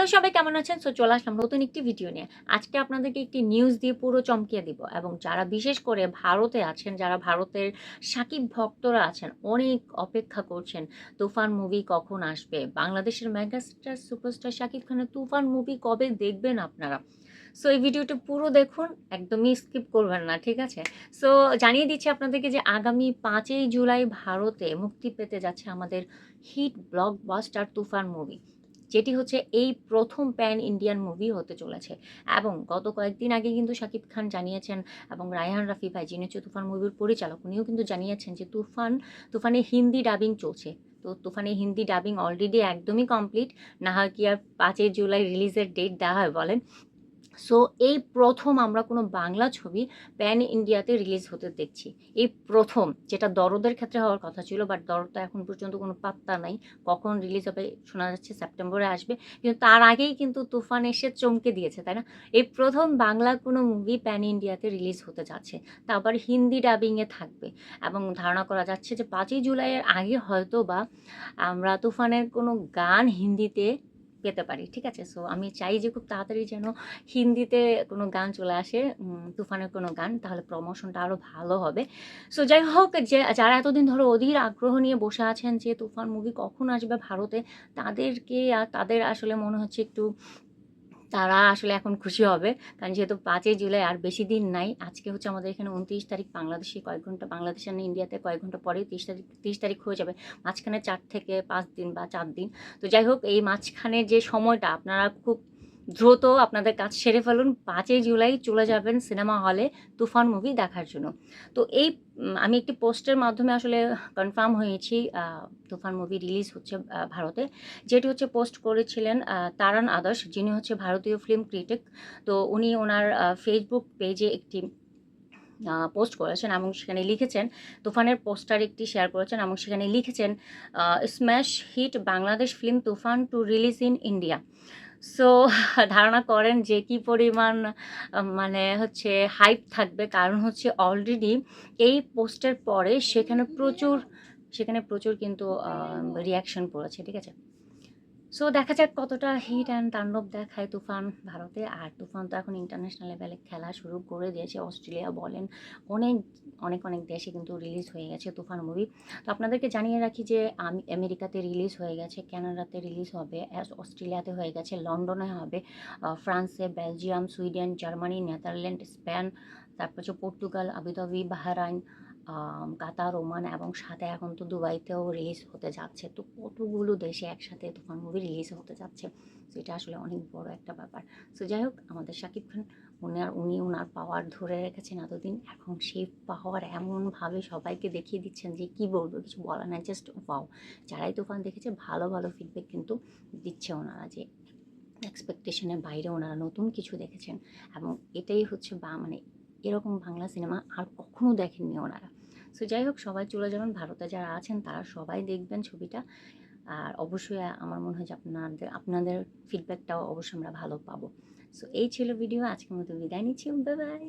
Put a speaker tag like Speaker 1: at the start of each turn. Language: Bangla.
Speaker 1: হ্যালো সবাই কেমন আছেন? সো চলে আসলাম নতুন একটি ভিডিও নিয়ে। আজকে আপনাদেরকে একটি নিউজ দিয়ে পুরো চমকিয়ে দিব এবং যারা বিশেষ করে ভারতে আছেন, যারা ভারতের সাকিব ভক্তরা আছেন, অনেক অপেক্ষা করছেন, তুফান মুভি কখন আসবে? বাংলাদেশের মেগাস্টার সুপারস্টার শাকিব খানের তুফান মুভি কবে দেখবেন আপনারা? সো এই ভিডিওটা পুরো দেখুন, একদমই স্কিপ করবেন না, ঠিক আছে? সো জানিয়ে দিচ্ছি আপনাদেরকে যে আগামী পাঁচই জুলাই ভারতে মুক্তি পেতে যাচ্ছে আমাদের হিট ব্লকবাস্টার তুফান মুভি যেটি হচ্ছে এই প্রথম প্যান ইন্ডিয়ান মুভি হতে চলেছে। এবং গত কয়েকদিন আগে কিন্তু শাকিব খান জানিয়েছেন এবং রায়হান রাফি ভাই, যিনি হচ্ছে তুফান মুভির পরিচালক, উনিও কিন্তু জানিয়েছেন যে তুফান, তুফানে হিন্দি ডাবিং চলছে। তো তুফানে হিন্দি ডাবিং অলরেডি একদমই কমপ্লিট না হয় কি আর পাঁচই জুলাই রিলিজের ডেট দেওয়া হয় বলেন। সো এই প্রথম আমরা কোনো বাংলা ছবি প্যান ইন্ডিয়াতে রিলিজ হতে দেখছি। এই প্রথম, যেটা দরদের ক্ষেত্রে হওয়ার কথা ছিল বাট দরদ তো এখন পর্যন্ত কোনো পাত্তা নাই। কখন রিলিজ হবে শোনা যাচ্ছে সেপ্টেম্বরে আসবে। কিন্তু তার আগেই কিন্তু তুফান এসে চমকে দিয়েছে, তাই না? এই প্রথম বাংলা কোনো মুভি প্যান ইন্ডিয়াতে রিলিজ হতে যাচ্ছে। তা আবার হিন্দি ডাবিংয়ে থাকবে। এবং ধারণা করা যাচ্ছে যে পাঁচই জুলাইয়ের আগে হয়তো বা আমরা তুফানের কোনো গান হিন্দিতে পেতে পারি, ঠিক আছে? সো আমি চাই যে খুব তাড়াতাড়ি যেন হিন্দিতে কোনো গান চলে আসে তুফানের কোনো গান, তাহলে প্রমোশনটা আরও ভালো হবে। সো যাই হোক, যে, যারা এতদিন ধরো অধীর আগ্রহ নিয়ে বসে আছেন যে, তুফান মুভি কখন আসবে ভারতে, তাদেরকে আর তাদের আসলে মনে হচ্ছে একটু তারা আসলে এখন খুশি হবে। কারণ যেহেতু পাঁচই জুলাই আর বেশি দিন নাই, আজকে হচ্ছে আমাদের এখানে উনত্রিশ তারিখ বাংলাদেশে কয়েক ঘণ্টা, বাংলাদেশ আর ইন্ডিয়াতে কয়েক ঘণ্টা পরে তিরিশ তারিখ তিরিশ তারিখ হয়ে যাবে। মাঝখানে চার থেকে পাঁচ দিন বা চার দিন। তো যাই হোক, এই মাঝখানে যে সময়টা, আপনারা খুব দ্রুত আপনাদের কাজ সেরে ফেলুন। পাঁচই জুলাই চলে যাবেন সিনেমা হলে তুফান মুভি দেখার জন্য। তো এই আমি একটি পোস্টের মাধ্যমে আসলে কনফার্ম হয়েছি তুফান মুভি রিলিজ হচ্ছে ভারতে। যেটি হচ্ছে পোস্ট করেছিলেন তারান আদর্শ, যিনি হচ্ছে ভারতীয় ফিল্ম ক্রিটিক তো উনি ওনার ফেসবুক পেজে একটি পোস্ট করেছেন এবং সেখানে লিখেছেন, তুফানের পোস্টার একটি শেয়ার করেছেন এবং সেখানে লিখেছেন smash hit Bangladesh film Toofan two release in India so ধারণা করেন যে কি পরিমাণ মানে হচ্ছে হাইপ থাকবে। কারণ হচ্ছে অলরেডি এই পোস্টের পরে সেখানে প্রচুর সেখানে প্রচুর কিন্তু রিয়াকশন পড়েছে, ঠিক আছে? সো দেখা যাক কতটা হিট অ্যান্ড তাণ্ডব দেখায় তুফান ভারতে। আর তুফান তো এখন ইন্টারন্যাশনাল লেভেলে খেলা শুরু করে দিয়েছে। অস্ট্রেলিয়া বলেন, অনেক অনেক অনেক দেশে কিন্তু রিলিজ হয়ে গেছে তুফান মুভি তো আপনাদেরকে জানিয়ে রাখি যে, আমি, আমেরিকাতে রিলিজ হয়ে গেছে, কানাডাতে রিলিজ হবে অস্ট্রেলিয়াতে হয়ে গেছে, লন্ডনে হবে ফ্রান্সে Belgium, Sweden, Germany, Netherland, Spain, তারপর হচ্ছে Portugal, Abu Dhabi, Bahrain Qatar, Oman এবং সাথে এখন তো দুবাইতেও রিলিজ হতে যাচ্ছে। তো কতগুলো দেশে একসাথে তুফান মুভি রিলিজ হতে যাচ্ছে? তো এটা আসলে অনেক বড় একটা ব্যাপার। সো যাই হোক, আমাদের শাকিব খান ওনার উনি ওনার পাওয়ার ধরে রেখেছেন এতদিন। এখন সেই পাওয়ার এমনভাবে সবাইকে দেখিয়ে দিচ্ছেন যে কি বলব, কিছু বলা নাই। জাস্ট ওয়াও যারাই তুফান দেখেছে, ভালো ভালো ফিডব্যাক কিন্তু দিচ্ছে ওনারা যে এক্সপেকটেশনের বাইরে ওনারা নতুন কিছু দেখেছেন। এবং এটাই হচ্ছে বা মানে এরকম বাংলা সিনেমা আর কখনো দেখেননি ওনারা। সো যাই হোক, সবাই চলে যাবেন। ভারতে যারা আছেন, তারা সবাই দেখবেন ছবিটা। আর অবশ্যই আমার মনে হয় যে আপনাদের আপনাদের ফিডব্যাকটাও অবশ্যই আমরা ভালো পাবো। সো এই ছিল ভিডিও আজকের মতো বিদায় নিচ্ছি। বাই